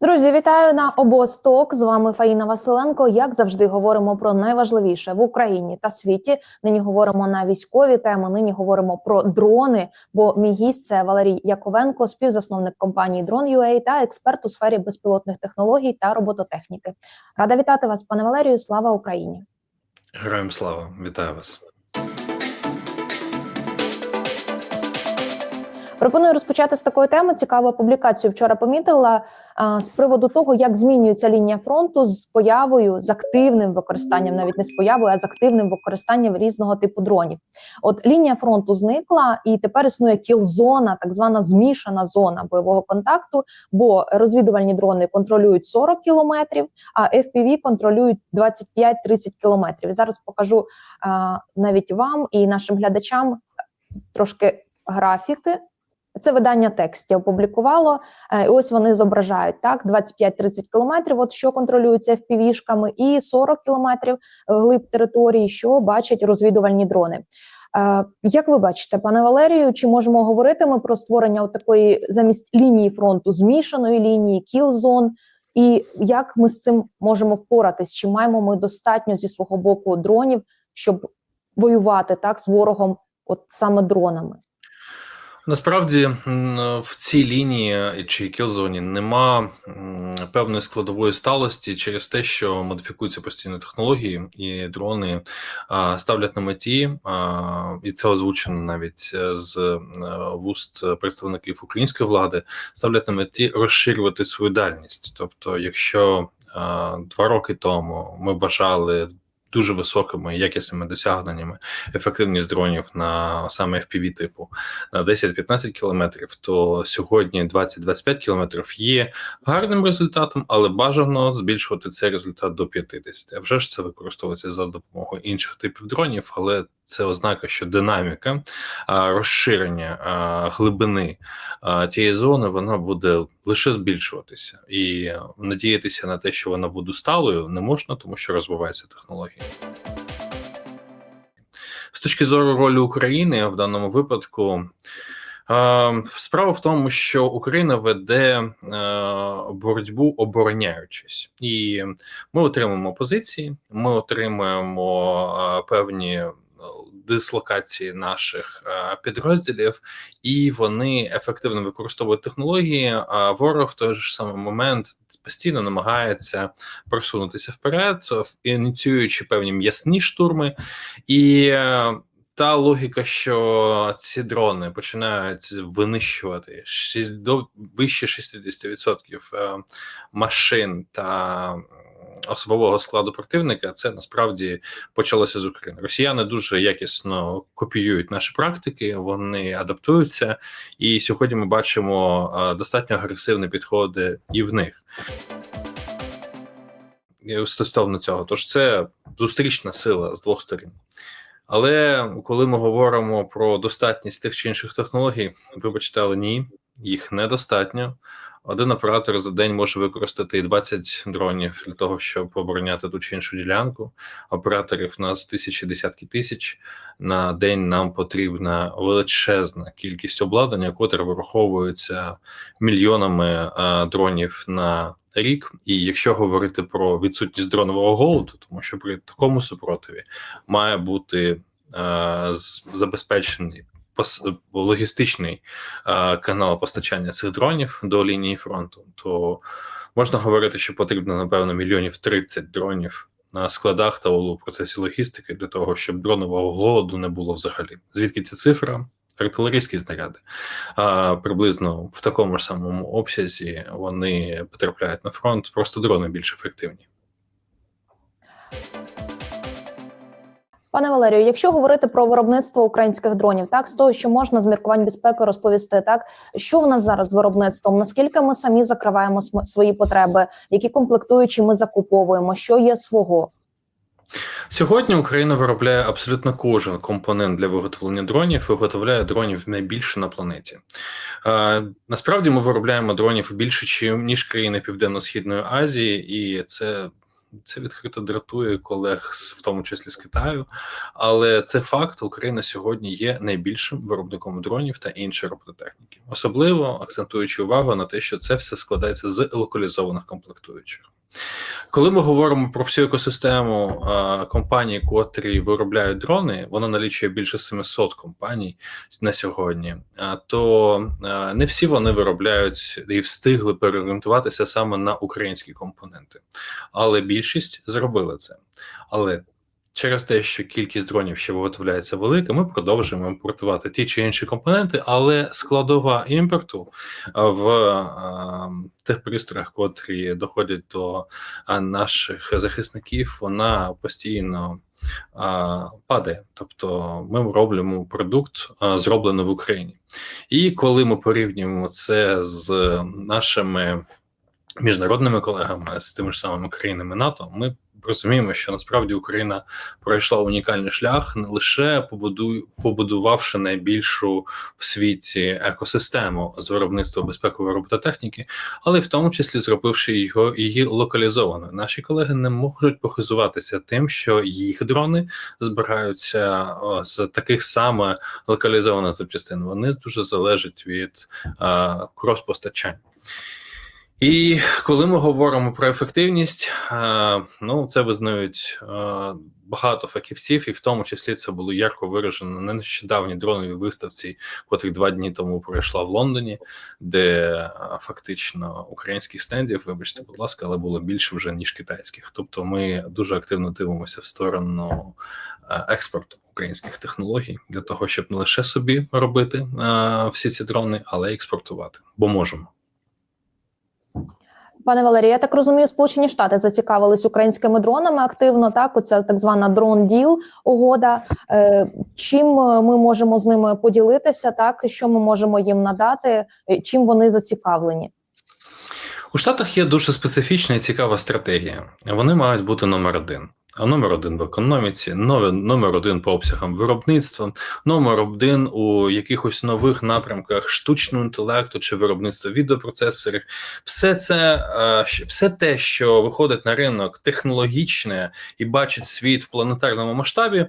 Друзі, вітаю на обосток. З вами Фаїна Василенко. Як завжди, говоримо про найважливіше в Україні та світі. Нині говоримо на військові теми. Нині говоримо про дрони. Бо мій гість це Валерій Яковенко, співзасновник компанії Drone.ua та експерт у сфері безпілотних технологій та робототехніки. Рада вітати вас, пане Валерію. Слава Україні! Героям слава, вітаю вас. Пропоную розпочати з такої теми. Цікаву публікацію вчора помітила а, з приводу того, як змінюється лінія фронту з появою з активним використанням, навіть не з появою, а з активним використанням різного типу дронів. От лінія фронту зникла, і тепер існує кіл-зона, так звана змішана зона бойового контакту. Бо розвідувальні дрони контролюють 40 кілометрів, а FPV контролюють 25-30 кілометрів. Зараз покажу а, навіть вам і нашим глядачам трошки графіки. Це видання текстів опублікувало. Е, І ось вони зображають так: 25-30 кілометрів. От що контролюється FPV-шками, і 40 кілометрів е, глиб території, що бачать розвідувальні дрони. Е, Як ви бачите, пане Валерію, чи можемо говорити ми про створення такої замість лінії фронту змішаної лінії, кіл-зон? І як ми з цим можемо впоратись? Чи маємо ми достатньо зі свого боку дронів, щоб воювати так з ворогом, от саме дронами? Насправді в цій лінії чи кілзоні нема певної складової сталості через те, що модифікуються постійно технології, і дрони ставлять на меті, і це озвучено навіть е, з е, вуст представників української влади, ставлять на меті розширювати свою дальність. Тобто, якщо два роки тому ми вважали дуже високими якісними досягненнями ефективність дронів на саме FPV типу на 10-15 кілометрів, то сьогодні 20-25 кілометрів є гарним результатом, але бажано збільшувати цей результат до 50. А вже ж це використовується за допомогою інших типів дронів, але це ознака, що динаміка розширення глибини цієї зони вона буде лише збільшуватися, і надіятися на те, що вона буде сталою, не можна, тому що розвиваються технології. З точки зору ролі України в даному випадку. Справа в тому, що Україна веде боротьбу обороняючись, і ми отримуємо позиції, ми отримуємо певні дислокації наших е, підрозділів, і вони ефективно використовують технології. А ворог в той же самий момент постійно намагається просунутися вперед, ініціюючи певні м'ясні штурми і. е, та логіка, що ці дрони починають винищувати 6, до вище 60% е, машин та особового складу противника, це насправді почалося з України. Росіяни дуже якісно копіюють наші практики, вони адаптуються, і сьогодні ми бачимо е, достатньо агресивні підходи і в них. Стосовно цього, тож це зустрічна сила з двох сторін. Але коли ми говоримо про достатність тих чи інших технологій, вибачте, але ні, їх недостатньо. Один оператор за день може використати і 20 дронів для того, щоб обороняти ту чи іншу ділянку. Операторів у нас тисячі, десятки тисяч. На день нам потрібна величезна кількість обладнання, котре вираховується мільйонами е, дронів на рік. І якщо говорити про відсутність дронового голоду, тому що при такому супротиві має бути е, з- забезпечений логістичний е, канал постачання цих дронів до лінії фронту, то можна говорити, що потрібно напевно мільйонів 30 дронів на складах та у процесі логістики для того, щоб дронового голоду не було взагалі. Звідки ця цифра? Артилерійські знаряди а, приблизно в такому ж самому обсязі вони потрапляють на фронт, просто дрони більш ефективні. Пане Валерію, якщо говорити про виробництво українських дронів, так з того, що можна з міркувань безпеки розповісти, так що в нас зараз з виробництвом? Наскільки ми самі закриваємо свої потреби, які комплектуючі ми закуповуємо, що є свого? Сьогодні Україна виробляє абсолютно кожен компонент для виготовлення дронів, виготовляє дронів найбільше на планеті. Е, насправді ми виробляємо дронів більше, ніж країни Південно-Східної Азії, і це Це відкрито дратує колег, в тому числі з Китаю. Але це факт: Україна сьогодні є найбільшим виробником дронів та іншої робототехніки, особливо акцентуючи увагу на те, що це все складається з локалізованих комплектуючих. Коли ми говоримо про всю екосистему а, компаній, котрі виробляють дрони, вона налічує більше 700 компаній на сьогодні. А, то а, не всі вони виробляють і встигли переорієнтуватися саме на українські компоненти, але більшість зробили це. Але через те, що кількість дронів ще виготовляється велика, ми продовжуємо імпортувати ті чи інші компоненти, але складова імпорту в а, тих пристроях, котрі доходять до наших захисників, вона постійно а, падає. Тобто ми робимо продукт, зроблений в Україні. І коли ми порівнюємо це з нашими міжнародними колегами, з тими ж самими країнами НАТО, ми розуміємо, що насправді Україна пройшла унікальний шлях, не лише побудуй, побудувавши найбільшу в світі екосистему з виробництва безпекової робототехніки, але й в тому числі зробивши його її локалізованою. Наші колеги не можуть похизуватися тим, що їх дрони збираються з таких саме локалізованих запчастин. Вони дуже залежать від е, крос-постачань. І коли ми говоримо про ефективність, е, ну це визнають е, багато фахівців, і в тому числі це було ярко виражено на нещодавній дроновій виставці, котрі два дні тому пройшла в Лондоні, де е, фактично українських стендів, вибачте, будь ласка, але було більше вже ніж китайських. Тобто, ми дуже активно дивимося в сторону експорту українських технологій для того, щоб не лише собі робити всі ці дрони, але й експортувати, бо можемо. Пане Валерію, я так розумію, Сполучені Штати зацікавились українськими дронами активно. Так, оця так звана дрон діл угода. Е, чим е, ми можемо з ними поділитися? Так, що ми можемо їм надати? е, Чим вони зацікавлені? У Штатах є дуже специфічна і цікава стратегія. Вони мають бути номер один. Номер один в економіці, номер, один по обсягам виробництва, номер один у якихось нових напрямках штучного інтелекту чи виробництва відеопроцесорів. Все це е, все те, що виходить на ринок технологічне і бачить світ в планетарному масштабі,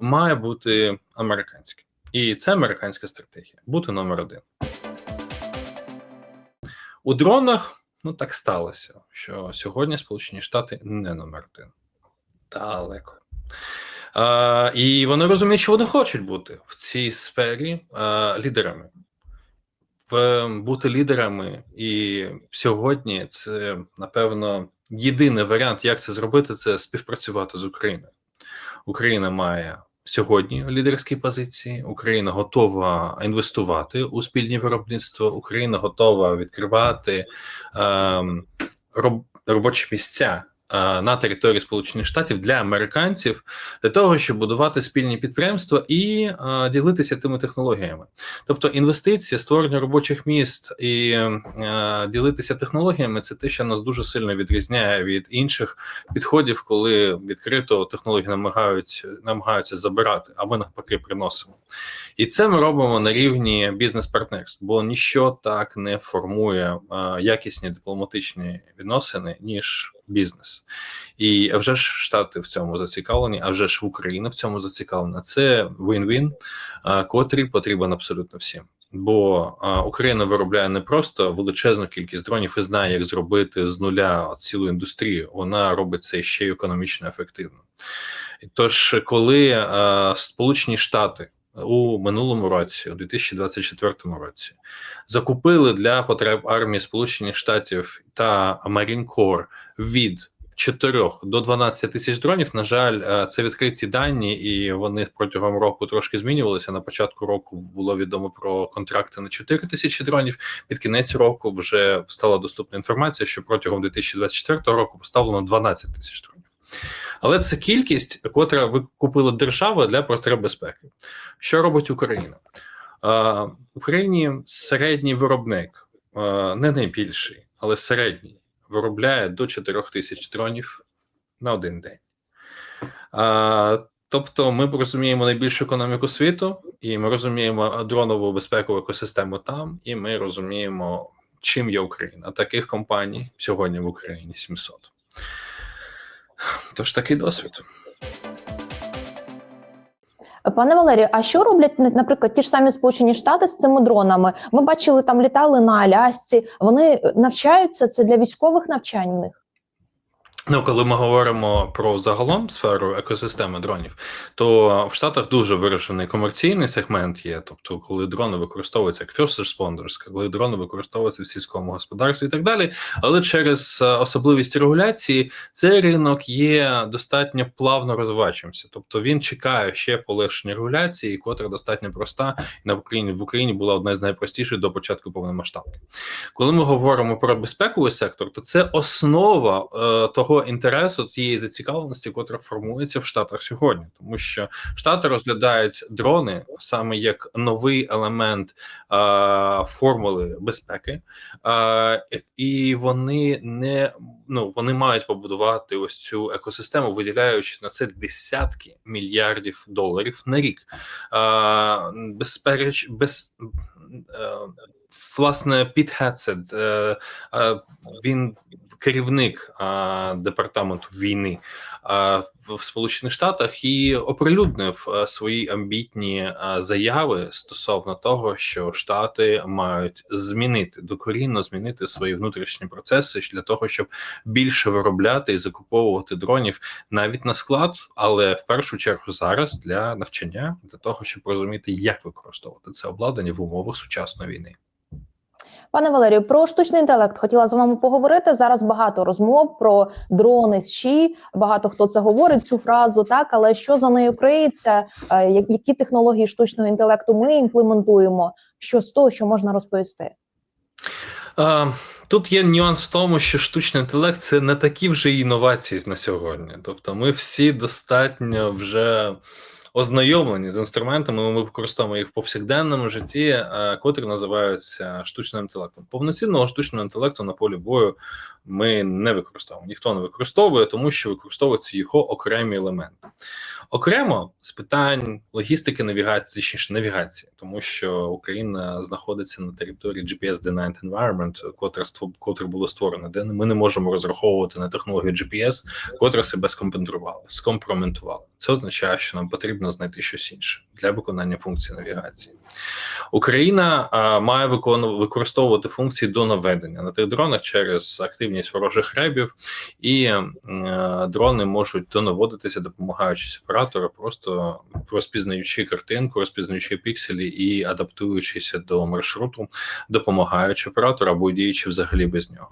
має бути американське. І це американська стратегія бути номер один. У дронах ну так сталося, що сьогодні Сполучені Штати не номер один. Далеко. А, і вони розуміють, що вони хочуть бути в цій сфері а, лідерами. В, бути лідерами, і сьогодні це, напевно, єдиний варіант, як це зробити, це співпрацювати з Україною. Україна має сьогодні лідерські позиції. Україна готова інвестувати у спільні виробництва. Україна готова відкривати ем, роб, робочі місця е, на території Сполучених Штатів для американців для того, щоб будувати спільні підприємства і е, ділитися тими технологіями. Тобто інвестиції, створення робочих міст і е, ділитися технологіями це те, що нас дуже сильно відрізняє від інших підходів, коли відкрито технології намагають намагаються забирати, або навпаки приносимо. І це ми робимо на рівні бізнес-партнерств, бо ніщо так не формує а, якісні дипломатичні відносини, ніж бізнес. І вже ж Штати в цьому зацікавлені, а вже ж Україна в цьому зацікавлена. Це win-win, котрий потрібен абсолютно всім. Бо а, Україна виробляє не просто величезну кількість дронів і знає, як зробити з нуля цілу індустрію. Вона робить це ще й економічно ефективно. Тож, коли а, Сполучені Штати у минулому році, у 2024 році, закупили для потреб армії Сполучених Штатів та Marine Corps від 4 до 12 тисяч дронів. На жаль, е, це відкриті дані, і вони протягом року трошки змінювалися. На початку року було відомо про контракти на 4 тисячі дронів. Під кінець року вже стала доступна інформація, що протягом 2024 року поставлено 12 тисяч дронів. Але це кількість, котра викупила держава для потреб безпеки. Що робить Україна? Е, В Україні середній виробник, е, не найбільший, але середній, виробляє до 4 тисяч дронів на один день. А, Тобто, ми розуміємо найбільшу економіку світу, і ми розуміємо дронову безпекову екосистему там, і ми розуміємо, чим є Україна. Таких компаній сьогодні в Україні 700. Тож такий досвід. Пане Валерію, а що роблять наприклад ті ж самі Сполучені Штати з цими дронами? Ми бачили, там літали на Алясці. Вони навчаються це для військових навчань в них. Ну, коли ми говоримо про загалом сферу екосистеми дронів, то в Штатах дуже виражений комерційний сегмент є. Тобто, коли дрони використовуються як first responders, коли дрони використовуються в сільському господарстві і так далі. Але через е, особливість регуляції цей ринок є достатньо плавно розвиваючимся. Тобто він чекає ще полегшення регуляції, котра достатньо проста і на Україні в Україні була одна з найпростіших до початку повномасштабки. Коли ми говоримо про безпековий сектор, то це основа е, того інтересу, тієї зацікавленості, котра формується в Штатах сьогодні, тому що Штати розглядають дрони саме як новий елемент е, формули безпеки, е, і вони не ну вони мають побудувати ось цю екосистему, виділяючи на це десятки мільярдів доларів на рік. Е, безпереч, без е, власне Піт Хетцет, е, е, він керівник а, департаменту війни а, в, Сполучених Штатах і оприлюднив а, свої амбітні а, заяви стосовно того, що Штати мають змінити докорінно змінити свої внутрішні процеси для того, щоб більше виробляти і закуповувати дронів навіть на склад, але в першу чергу зараз для навчання, для того, щоб розуміти, як використовувати це обладнання в умовах сучасної війни. Пане Валерію, про штучний інтелект хотіла з вами поговорити. Зараз багато розмов про дрони ЩІ. Багато хто це говорить цю фразу, так але що за нею криється? Е, Які технології штучного інтелекту ми імплементуємо? Що з того, що можна розповісти? Тут є нюанс в тому, що штучний інтелект це не такі вже інновації на сьогодні. Тобто, ми всі достатньо вже ознайомлені з інструментами, ми використовуємо їх в повсякденному житті, котрі називаються штучним інтелектом. Повноцінного штучного інтелекту на полі бою ми не використовуємо. Ніхто не використовує, тому що використовуються його окремі елементи. Окремо з питань логістики навігації, точніше навігації, тому що Україна знаходиться на території GPS-denied environment, котре котре було створено, де ми не можемо розраховувати на технологію GPS, котра себе скомпентрувала, скомпроментувала. Це означає, що нам потрібно знайти щось інше для виконання функції навігації. Україна а, має виконувати використовувати функції до наведення на тих дронах через активність ворожих ребів, і а, дрони можуть донаводитися, допомагаючись оператору, просто розпізнаючи картинку, розпізнаючи пікселі і адаптуючися до маршруту, допомагаючи оператору або діючи взагалі без нього.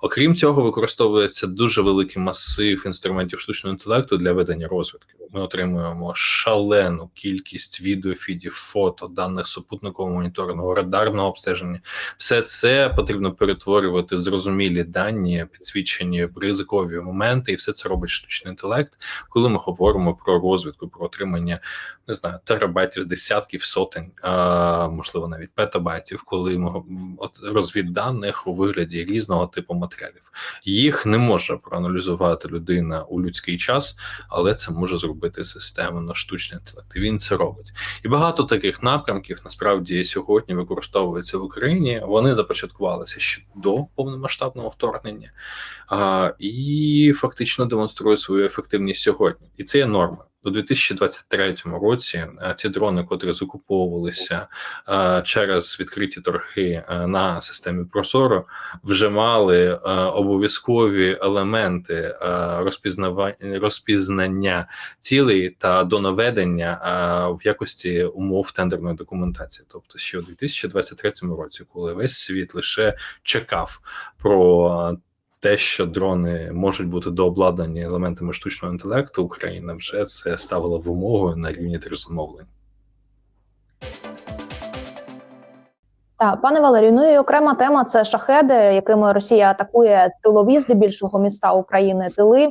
Окрім цього, використовується дуже великий масив інструментів штучного інтелекту для ведення розвідки. Ми отримуємо шалену кількість відеофідів, фото, даних супутникового моніторингу, радарного обстеження. Все це потрібно перетворювати в зрозумілі дані, підсвічені ризикові моменти, і все це робить штучний інтелект, коли ми говоримо про розвідку, про отримання не знаю, терабайтів, десятків, сотень, а можливо навіть петабайтів, коли ми от розвідданих у вигляді різного типу матеріалів. Їх не може проаналізувати людина у людський час, але це може зробити системно штучний інтелект. І Він це робить. І багато таких напрямків насправді сьогодні використовуються в Україні. Вони започаткувалися ще до повномасштабного вторгнення, а, і фактично демонструють свою ефективність сьогодні. І це є норма. У 2023 році ті дрони, котрі закуповувалися через відкриті торги на системі Прозоро, вже мали обов'язкові елементи розпізнання цілей та донаведення в якості умов тендерної документації. Тобто, ще у 2023 році, коли весь світ лише чекав про те, що дрони можуть бути дообладнані елементами штучного інтелекту, Україна вже це ставила вимогою на рівні держзамовлень. Так, пане Валерію, ну і окрема тема це шахеди, якими Росія атакує тилові здебільшого міста України. Тили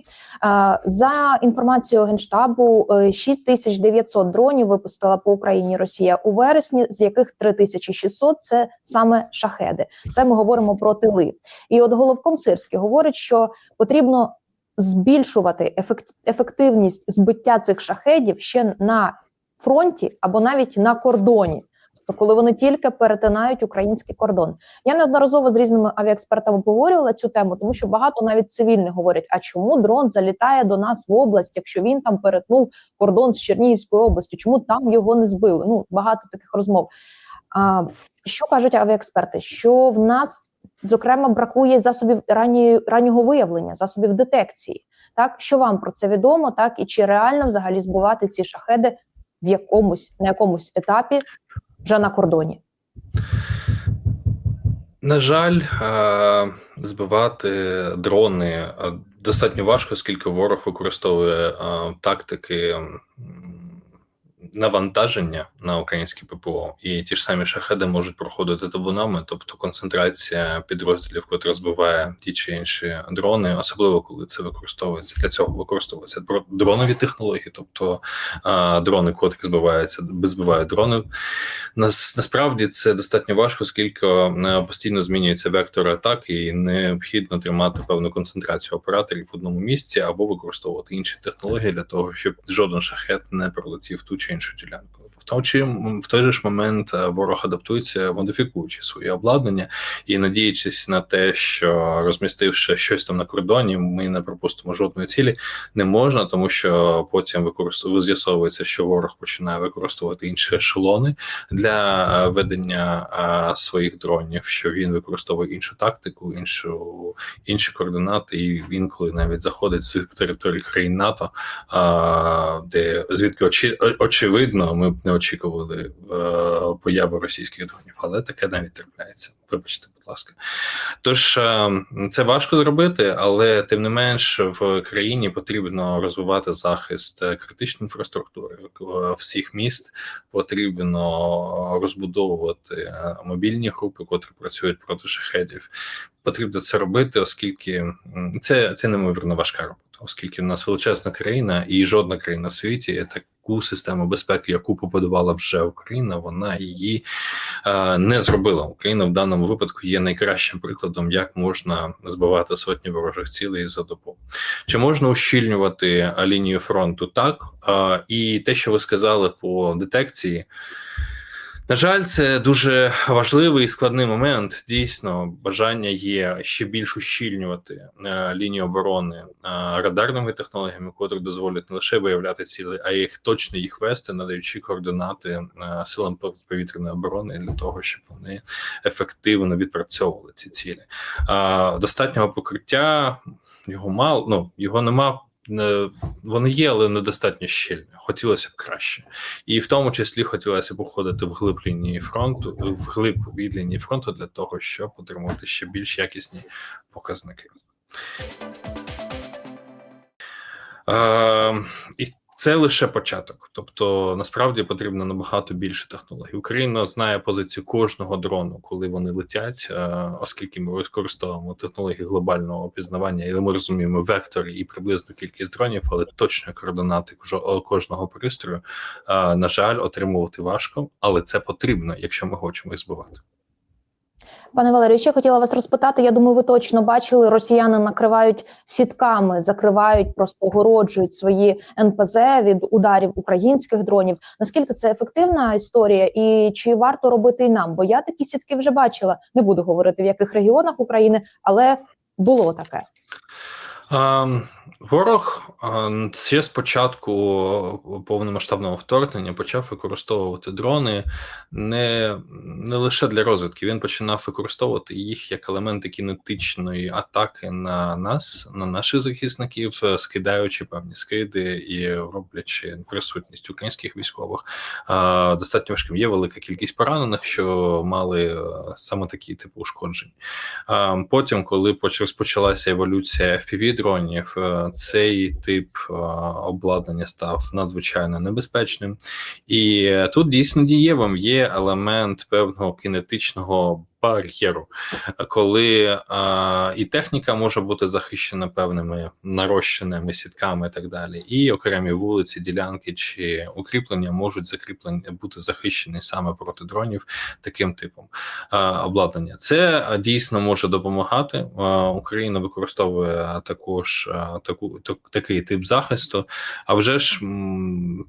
за інформацією генштабу 6900 дронів випустила по Україні Росія у вересні, з яких 3600 – це саме шахеди. Це ми говоримо про тили. І от головком Сирський говорить, що потрібно збільшувати ефективність збиття цих шахедів ще на фронті або навіть на кордоні. Коли вони тільки перетинають український кордон. Я неодноразово з різними авіаекспертами обговорювала цю тему, тому що багато навіть цивільних говорять: а чому дрон залітає до нас в область, якщо він там перетнув кордон з Чернігівською областю? Чому там його не збили? Ну багато таких розмов. А що кажуть авіаексперти? Що в нас зокрема бракує засобів ранньої раннього виявлення, засобів детекції. Так, що вам про це відомо, так і чи реально взагалі збивати ці шахеди в якомусь на якомусь етапі вже на кордоні? На жаль, е, збивати дрони е, достатньо важко, оскільки ворог використовує е, тактики навантаження на українське ППО, і ті ж самі шахеди можуть проходити табунами, тобто концентрація підрозділів, котрі збиває ті чи інші дрони, особливо коли це використовується для цього, використовуються дро- дронові технології, тобто дрони, котрі збиваються, збивають дрони. Нас насправді це достатньо важко, оскільки е, постійно змінюється вектор атаки, і необхідно тримати певну концентрацію операторів в одному місці або використовувати інші технології для того, щоб жоден шахет не пролетів ту чи іншу ділянку. Чи в той же ж момент е, ворог адаптується, модифікуючи своє обладнання. І надіючись на те, що розмістивши щось там на кордоні, ми не пропустимо жодної цілі, не можна, тому що потім використовує з'ясовується, що ворог починає використовувати інші ешелони для е, ведення е, своїх дронів, що він використовує іншу тактику, іншу інші координати, і інколи навіть заходить з території країн НАТО, де звідки очі, очевидно, ми б не очікували е, появи російських дронів, але таке навіть трапляється. Вибачте, будь ласка. Тож е, це важко зробити, але тим не менш в країні потрібно розвивати захист е, критичної інфраструктури всіх міст. Потрібно розбудовувати мобільні групи, котрі працюють проти шахедів. Потрібно це робити, оскільки це, це неймовірно важка робота, оскільки в нас величезна країна, і жодна країна в світі таку систему безпеки, яку побудувала вже Україна, вона її е, не зробила. Україна в даному випадку є найкращим прикладом, як можна збивати сотні ворожих цілей за добу. Чи можна ущільнювати е, лінію фронту? Так е, і те, що ви сказали по детекції. На жаль, це дуже важливий і складний момент. Дійсно, бажання є ще більш ущільнювати е, лінію оборони е, радарними технологіями, котрі дозволять не лише виявляти цілі, а їх точно їх вести, надаючи координати е, силам повітряної оборони для того, щоб вони ефективно відпрацьовували ці цілі. Достатнього покриття його мало, ну його нема. Вони є, але недостатньо щільні. Хотілося б краще, і в тому числі хотілося б уходити в глиб лінії фронту, в глиб від лінії фронту для того, щоб отримувати ще більш якісні показники. Е, і це лише початок. Тобто, насправді потрібно набагато більше технологій. Україна знає позицію кожного дрону, коли вони летять, е, оскільки ми використовуємо технології глобального опізнавання, і ми розуміємо вектори і приблизну кількість дронів, але точної координати кожного пристрою, е, на жаль, отримувати важко, але це потрібно, якщо ми хочемо їх збивати. Пане Валерію, ще хотіла вас розпитати. Я думаю, ви точно бачили, росіяни накривають сітками, закривають, просто огороджують свої НПЗ від ударів українських дронів. Наскільки це ефективна історія, і чи варто робити і нам? Бо я такі сітки вже бачила. Не буду говорити в яких регіонах України, але було таке. Ем, Ворог ем, ще з початку повномасштабного вторгнення почав використовувати дрони не, не лише для розвідки. Він починав використовувати їх як елементи кінетичної атаки на нас, на наших захисників, е, скидаючи певні скиди і роблячи присутність українських військових е, достатньо важким. Є велика кількість поранених, що мали е, саме такі типи ушкоджень. Ем, Потім, коли поч- розпочалася еволюція fpv дронів, е, цей тип е, обладнання став надзвичайно небезпечним, і е, тут дійсно дієвим є елемент певного кінетичного бар'єру, коли а, і техніка може бути захищена певними нарощеними сітками і так далі, і окремі вулиці, ділянки чи укріплення можуть закріплені бути захищені саме проти дронів таким типом а, обладнання. Це дійсно може допомагати. А, Україна використовує також а, таку так, такий тип захисту. А вже ж м,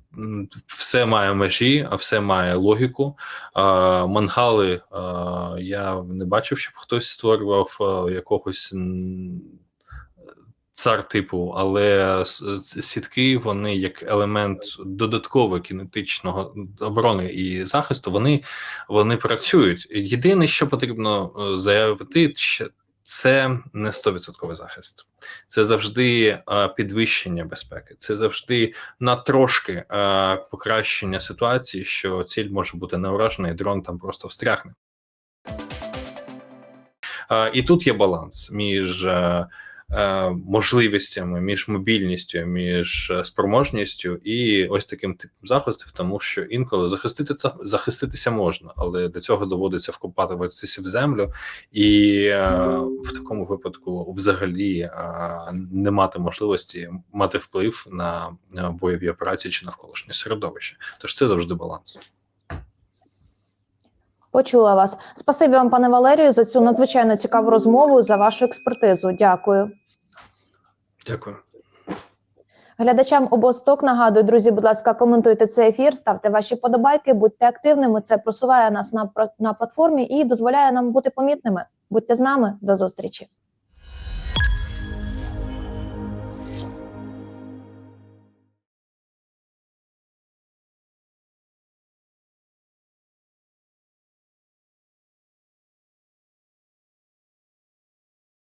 все має межі, а все має логіку. А, мангали а, я не бачив, щоб хтось створював якогось. Цар типу, але сітки вони як елемент додаткового кінетичного оборони і захисту, вони, вони працюють. Єдине, що потрібно е, заявити, це не 100% захист. Це завжди е, підвищення безпеки, це завжди на трошки е, покращення ситуації, що ціль може бути не і дрон там просто встрягне. І тут є баланс між е, е, можливостями, між мобільністю, між е, спроможністю і ось таким типом захистів, тому що інколи захистити захиститися можна, але до цього доводиться вкопатуватися в землю, і в такому випадку взагалі не мати можливості мати вплив на бойові операції чи навколишнє середовище. Тож це завжди баланс. Почула вас. Спасибі вам, пане Валерію, за цю надзвичайно цікаву розмову, за вашу експертизу. Дякую. Дякую. Глядачам обосток нагадую, друзі, будь ласка, коментуйте цей ефір, ставте ваші подобайки, будьте активними. Це просуває нас на, на платформі і дозволяє нам бути помітними. Будьте з нами до зустрічі.